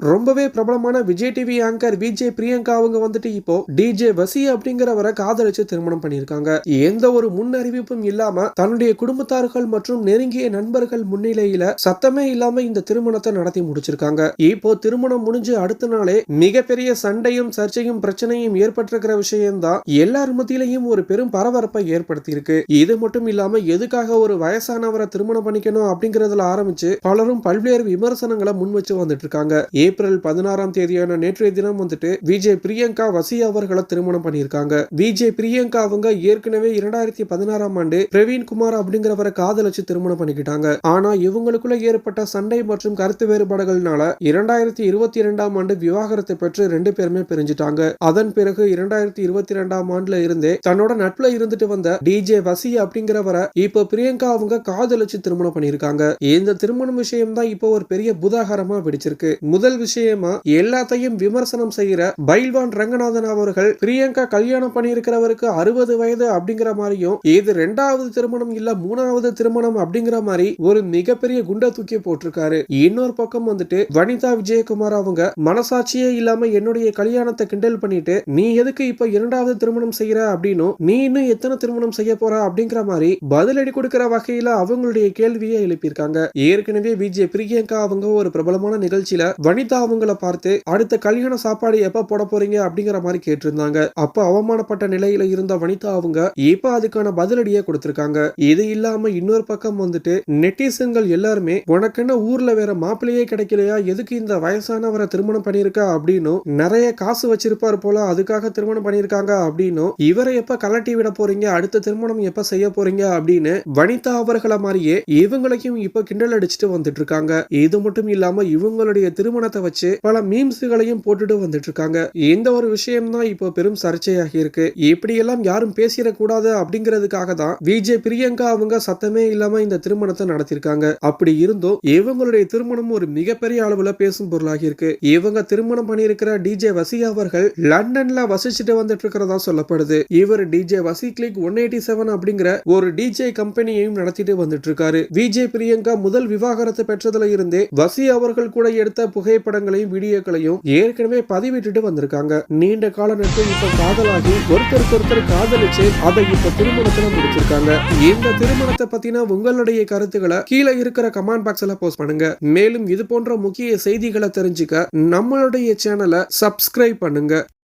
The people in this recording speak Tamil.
ரொம்பவே பிரபலமான விஜய் டிவி ஆங்கர் விஜய் பிரியங்கா அவங்க வந்துட்டு இப்போ டிஜே வசி அப்படிங்கிறவரை காதலிச்சு திருமணம் பண்ணியிருக்காங்க. எந்த ஒரு முன் அறிவிப்பும் இல்லாம தன்னுடைய குடும்பத்தார்கள் மற்றும் நெருங்கிய நண்பர்கள் முன்னிலையில சத்தமே இல்லாம இந்த திருமணத்தை நடத்தி முடிச்சிருக்காங்க. இப்போ திருமணம் முடிஞ்சு அடுத்த நாளே மிகப்பெரிய சண்டையும் சர்ச்சையும் பிரச்சனையும் ஏற்பட்டிருக்கிற விஷயம்தான் எல்லார் மத்தியிலையும் ஒரு பெரும் பரபரப்பை ஏற்படுத்தியிருக்கு. இது மட்டும் இல்லாம எதுக்காக ஒரு வயசானவரை திருமணம் பண்ணிக்கணும் அப்படிங்கறதுல ஆரம்பிச்சு பலரும் பல்வேறு விமர்சனங்களை முன் வச்சு வந்துட்டு இருக்காங்க. ஏப்ரல் பதினாறாம் தேதியான நேற்றைய தினம் வந்துட்டு விஜய் பிரியங்கா வசி அவர்களை திருமணம் பண்ணியிருக்காங்க. விஜய் பிரியங்கா அவங்க ஏற்கனவே இரண்டாயிரத்தி பதினாறாம் ஆண்டு பிரவீன் குமார் அப்படிங்கிறவரை காதலிச்சு திருமணம் பண்ணிக்கிட்டாங்க. ஆனா இவங்களுக்குள்ள ஏற்பட்ட சண்டை மற்றும் கருத்து வேறுபாடுகள்னால இரண்டாயிரத்தி இருபத்தி இரண்டாம் ஆண்டு விவாகரத்தை பெற்று ரெண்டு பேருமே பிரிஞ்சிட்டாங்க. அதன் பிறகு இரண்டாயிரத்தி இருபத்தி இரண்டாம் ஆண்டுல இருந்தே தன்னோட நட்புல இருந்துட்டு வந்த டிஜே வசி அப்படிங்கிறவரை இப்போ பிரியங்கா அவங்க காதலிச்சு திருமணம் பண்ணியிருக்காங்க. இந்த திருமணம் விஷயம் தான் இப்போ ஒரு பெரிய புதாகரமா வெடிச்சிருக்கு. முதல் முதல் விஷயமா எல்லாத்தையும் விமர்சனம் செய்கிற பைல்வான் ரங்கநாதன் அவர்கள் பிரியங்கா கல்யாணம் பண்ணியிருக்கிறவருக்கு அறுபது வயது அப்படிங்கிற மாதிரியும் இது ரெண்டாவது திருமணம் இல்ல மூணாவது திருமணம் அப்படிங்கிற மாதிரி ஒரு மிகப்பெரிய குண்டை தூக்கி போட்டிருக்காரு. இன்னொரு பக்கம் வந்துட்டு வனிதா விஜயகுமார் அவங்க மனசாட்சியே இல்லாம என்னுடைய கல்யாணத்தை கிண்டல் பண்ணிட்டு நீ எதுக்கு இப்ப இரண்டாவது திருமணம் செய்யற அப்படின்னு நீ இன்னும் எத்தனை திருமணம் செய்ய போற அப்படிங்கிற மாதிரி பதிலடி கொடுக்கிற வகையில அவங்களுடைய கேள்வியை எழுப்பியிருக்காங்க. ஏற்கனவே விஜய் பிரியங்கா அவங்க ஒரு பிரபலமான நிகழ்ச்சியில வனி அனிதா அவங்கள பார்த்து அடுத்த கல்யாண சாப்பாடு எப்ப போட போறீங்க? அப்படிங்கிற மாதிரி கேட்டிருந்தாங்க. அப்ப அவமானப்பட்ட நிலையில இருந்த வனிதா அவங்க இப்ப அதுக்கான பதிலடியே கொடுத்திருக்காங்க. இது இல்லாம இன்னொரு பக்கம் வந்துட்டு நெட்டிசன்கள் எல்லாருமே உனக்குன்னு ஊர்ல வேற மாப்பிள்ளையே கிடைக்கலையா? எதுக்கு இந்த வயசானவரை திருமணம் பண்ணிருக்கா அப்படின்னு நிறைய காசு வச்சிருப்பாரு போல அதுக்காக திருமணம் பண்ணிருக்காங்க அப்படின்னும் இவரை எப்ப கலட்டி விட போறீங்க? அடுத்த திருமணம் எப்ப செய்ய போறீங்க? அப்படின்னு வனிதா அவர்களை மாதிரியே இவங்களையும் இப்ப கிண்டல் அடிச்சுட்டு வந்துட்டு இருக்காங்க. இது மட்டும் இல்லாம இவங்களுடைய படத்தை வச்சு பல மீம்ஸுகளையும் போட்டுட்டு வந்துட்டு இருக்காங்க இந்த ஒரு விஷயம் தான் இப்போ பெரும் சர்ச்சையாகி இருக்கு. இப்படியெல்லாம் யாரும் பேசிடக்கூடாது அப்படிங்கிறதுக்காக தான் விஜய் பிரியங்கா அவங்க சத்தமே இல்லாம இந்த திருமணத்தை நடத்திருக்காங்க அப்படி இருந்தும் இவங்களுடைய திருமணம் ஒரு மிகப்பெரிய அளவுல பேசும் பொருளாகி இருக்கு. இவங்க திருமணம் பண்ணியிருக்கிற டிஜே வசி அவர்கள் லண்டன்ல வசிச்சுட்டு வந்துட்டு இருக்கிறதா சொல்லப்படுது. இவர் டிஜே வசி கிளிக் ஒன் எயிட்டி செவன் அப்படிங்கிற ஒரு டிஜே கம்பெனியையும் நடத்திட்டு வந்துட்டு இருக்காரு விஜய் பிரியங்கா முதல் விவாகரத்து பெற்றதுல இருந்தே வசி அவர்கள் கூட எடுத்த புகைப்படங்களையும் வீடியோக்களையும் ஏற்கனவே பதிவிட்டுட்டு வந்திருக்காங்க. நீண்ட கால நட்பு இப்ப காதலாகி ஒருத்தருக்கு ஒருத்தர் காதலிச்சு அதை இப்ப திருமணத்துல முடிச்சிருக்காங்க. இந்த திருமணத்தை பத்தின உங்களுடைய கருத்துக்களை கீழே இருக்கிற கமெண்ட் பாக்ஸ்ல போஸ்ட் பண்ணுங்க. மேலும் இது போன்ற முக்கிய செய்திகளை தெரிஞ்சுக்க நம்மளுடைய சேனலை சப்ஸ்கிரைப் பண்ணுங்க.